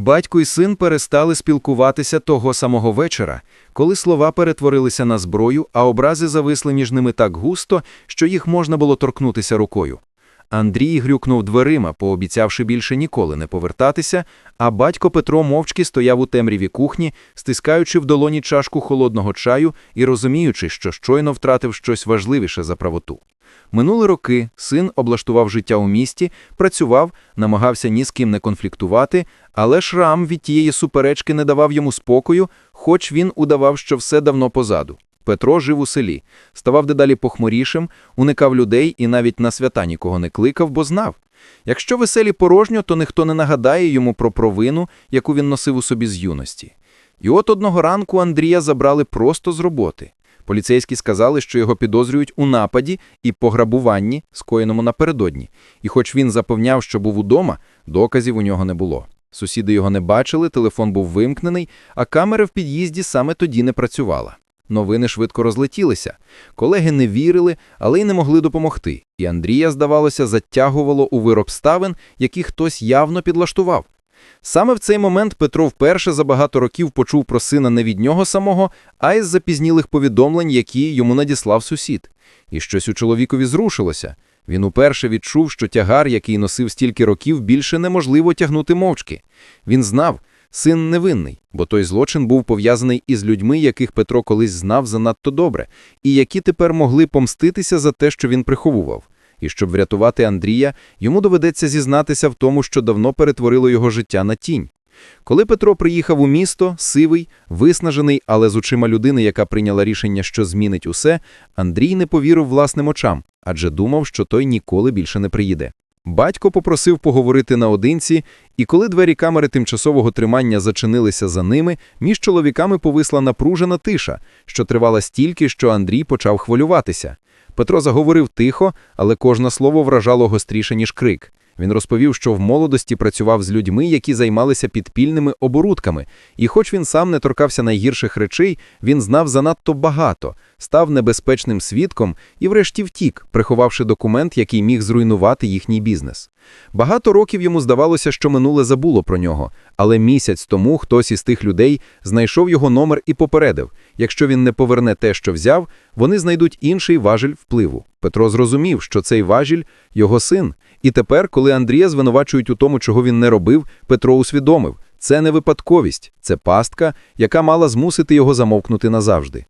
Батько і син перестали спілкуватися того самого вечора, коли слова перетворилися на зброю, а образи зависли між ними так густо, що їх можна було торкнутися рукою. Андрій грюкнув дверима, пообіцявши більше ніколи не повертатися, а батько Петро мовчки стояв у темряві кухні, стискаючи в долоні чашку холодного чаю і розуміючи, що щойно втратив щось важливіше за правоту. Минули роки, син облаштував життя у місті, працював, намагався ні з ким не конфліктувати, але шрам від тієї суперечки не давав йому спокою, хоч він удавав, що все давно позаду. Петро жив у селі, ставав дедалі похмурішим, уникав людей і навіть на свята нікого не кликав, бо знав. Якщо веселі порожньо, то ніхто не нагадає йому про провину, яку він носив у собі з юності. І от одного ранку Андрія забрали просто з роботи. Поліцейські сказали, що його підозрюють у нападі і пограбуванні, скоєному напередодні. І хоч він запевняв, що був удома, доказів у нього не було. Сусіди його не бачили, телефон був вимкнений, а камера в під'їзді саме тоді не працювала. Новини швидко розлетілися. Колеги не вірили, але й не могли допомогти. І Андрія, здавалося, затягувало у вир обставин, які хтось явно підлаштував. Саме в цей момент Петро вперше за багато років почув про сина не від нього самого, а із запізнілих повідомлень, які йому надіслав сусід. І щось у чоловікові зрушилося. Він уперше відчув, що тягар, який носив стільки років, більше неможливо тягнути мовчки. Він знав, син невинний, бо той злочин був пов'язаний із людьми, яких Петро колись знав занадто добре, і які тепер могли помститися за те, що він приховував. І щоб врятувати Андрія, йому доведеться зізнатися в тому, що давно перетворило його життя на тінь. Коли Петро приїхав у місто, сивий, виснажений, але з очима людини, яка прийняла рішення, що змінить усе, Андрій не повірив власним очам, адже думав, що той ніколи більше не приїде. Батько попросив поговорити наодинці, і коли двері камери тимчасового тримання зачинилися за ними, між чоловіками повисла напружена тиша, що тривала стільки, що Андрій почав хвилюватися. Петро заговорив тихо, але кожне слово вражало гостріше, ніж крик. Він розповів, що в молодості працював з людьми, які займалися підпільними оборудками, і хоч він сам не торкався найгірших речей, він знав занадто багато, став небезпечним свідком і врешті втік, приховавши документ, який міг зруйнувати їхній бізнес. Багато років йому здавалося, що минуле забуло про нього, але місяць тому хтось із тих людей знайшов його номер і попередив: якщо він не поверне те, що взяв, вони знайдуть інший важіль впливу. Петро зрозумів, що цей важіль його син. І тепер, коли Андрія звинувачують у тому, чого він не робив, Петро усвідомив це не випадковість, це пастка, яка мала змусити його замовкнути назавжди.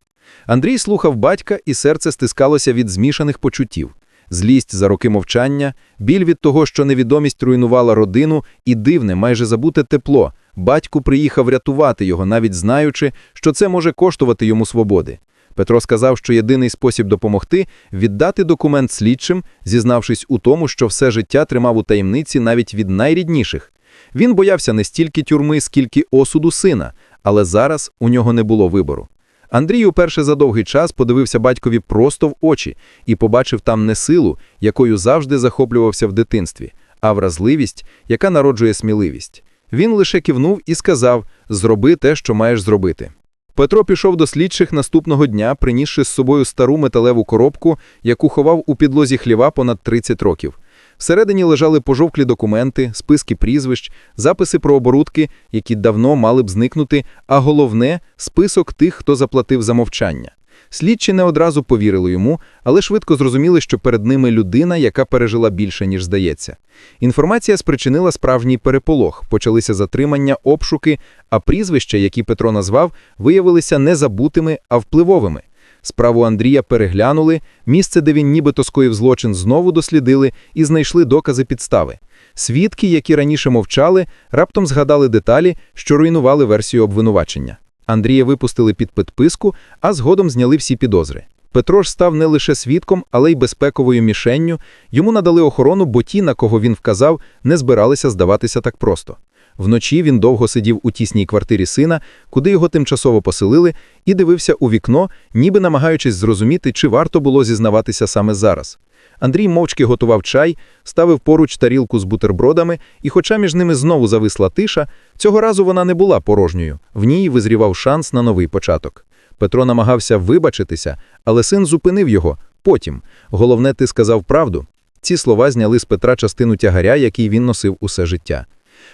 Андрій слухав батька, і серце стискалося від змішаних почуттів. Злість за роки мовчання, біль від того, що невідомість руйнувала родину, і дивне, майже забуте тепло. Батько приїхав рятувати його, навіть знаючи, що це може коштувати йому свободи. Петро сказав, що єдиний спосіб допомогти віддати документ слідчим, зізнавшись у тому, що все життя тримав у таємниці навіть від найрідніших. Він боявся не стільки тюрми, скільки осуду сина, але зараз у нього не було вибору. Андрій уперше за довгий час подивився батькові просто в очі і побачив там не силу, якою завжди захоплювався в дитинстві, а вразливість, яка народжує сміливість. Він лише кивнув і сказав: Зроби те, що маєш зробити. Петро пішов до слідчих наступного дня, принісши з собою стару металеву коробку, яку ховав у підлозі хліва понад 30 років. Всередині лежали пожовклі документи, списки прізвищ, записи про оборудки, які давно мали б зникнути, а головне список тих, хто заплатив за мовчання. Слідчі не одразу повірили йому, але швидко зрозуміли, що перед ними людина, яка пережила більше, ніж здається. Інформація спричинила справжній переполох, почалися затримання, обшуки, а прізвища, які Петро назвав, виявилися не забутими, а впливовими. Справу Андрія переглянули, місце, де він нібито скоїв злочин, знову дослідили і знайшли докази підстави. Свідки, які раніше мовчали, раптом згадали деталі, що руйнували версію обвинувачення. Андрія випустили під підписку, а згодом зняли всі підозри. Петро ж став не лише свідком, але й безпековою мішенню. Йому надали охорону, бо ті, на кого він вказав, не збиралися здаватися так просто. Вночі він довго сидів у тісній квартирі сина, куди його тимчасово поселили, і дивився у вікно, ніби намагаючись зрозуміти, чи варто було зізнаватися саме зараз. Андрій мовчки готував чай, ставив поруч тарілку з бутербродами, і, хоча між ними знову зависла тиша, цього разу вона не була порожньою. В ній визрівав шанс на новий початок. Петро намагався вибачитися, але син зупинив його. Потім. Головне, ти сказав правду. Ці слова зняли з Петра частину тягаря, який він носив усе життя.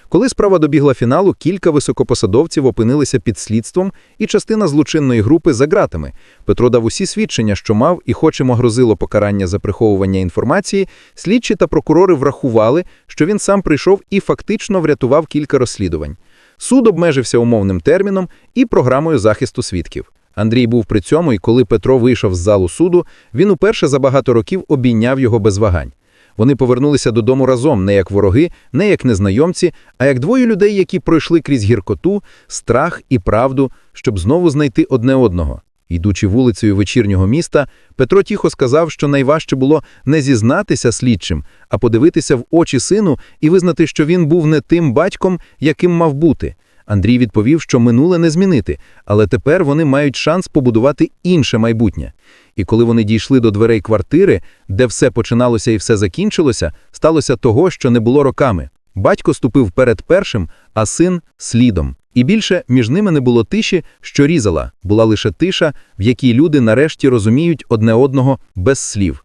Коли справа добігла фіналу, кілька високопосадовців опинилися під слідством, і частина злочинної групи за ґратами. Петро дав усі свідчення, що мав і хоч йому грозило покарання за приховування інформації, слідчі та прокурори врахували, що він сам прийшов і фактично врятував кілька розслідувань. Суд обмежився умовним терміном і програмою захисту свідків. Андрій був при цьому, і коли Петро вийшов з залу суду, він уперше за багато років обійняв його без вагань. Вони повернулися додому разом не як вороги, не як незнайомці, а як двоє людей, які пройшли крізь гіркоту, страх і правду, щоб знову знайти одне одного. Йдучи вулицею вечірнього міста, Петро тихо сказав, що найважче було не зізнатися слідчим, а подивитися в очі сину і визнати, що він був не тим батьком, яким мав бути. Андрій відповів, що минуле не змінити, але тепер вони мають шанс побудувати інше майбутнє. І коли вони дійшли до дверей квартири, де все починалося і все закінчилося, сталося того, що не було роками. Батько ступив перед першим, а син – слідом. І більше між ними не було тиші, що різала, була лише тиша, в якій люди нарешті розуміють одне одного без слів.